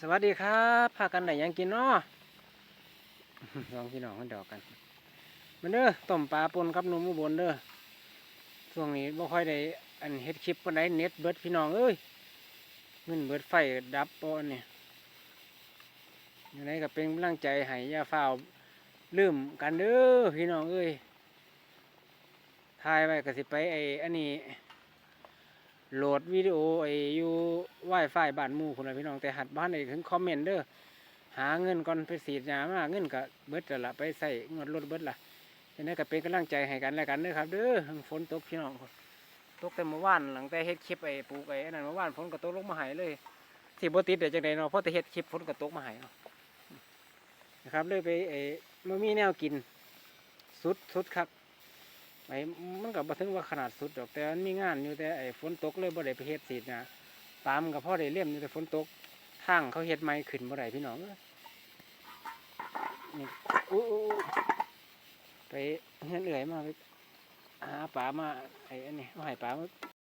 สวัสดีครับพากันไหนยังกินเนาะสองพี่น้องกันดอกกันมาเด้อต้มปลาปนกับหนุ่มอุบลเด้อช่วงนี้บ่ค่อยได้อันเฮ็ดคลิปปนใดเน็ตเบิดพี่น้องเอ้ยเงินเบิดไฟดับปอนเนี่ยยังไงก็เป็นกำลังใจให้ยาฝ้าวลืมกันเด้อพี่น้องเอ้ยถ่ายไว้ก็สิไปไอ้อันนี้ โหลดวิดีโอไอ้อยู่ Wi-Fi บ้านมู่พุ่นน่ะพี่น้องแต่หัดบ้านได้ถึงคอมเมนต์เด้อหาเงินก่อนไปสีดยามาเงินก็เบิดละไปใส่เงวดรถเบิดละจังได๋ก็เป็นกำลังใจให้กันแล้วกันเด้อครับเด้อฝนตกพี่น้องตกแต่เมื่อวานหลังแต่เฮ็ดคลิปไอ้ปลูกไอ้อันนั้นเมื่อวานฝนก็ตกลงมาให้เลยสิบ่ติดได้จังไดเนาะเพราะแต่เฮ็ดคลิปฝนก็ตกมาให้เนาะนะครับเลยไปไอ้บ่มีแนวกิน สุดสุดครับ ไอ้มันก็บ่ถึงว่าขนาดสุดดอกแต่มันมีงานอยู่แต่ไอ้ฝนตกเลยบ่ได้ไปเฮ็ดสีนะตามกับพ่อได้เลี่ยมอยู่แต่ฝนตกทางเขาเฮ็ดใหม่ขึ้นบ่ได้พี่น้องนี่อู้ไปเฮือนเอื่อยมาไปหาปลามาไอ้อันนี้เอาให้ปลามา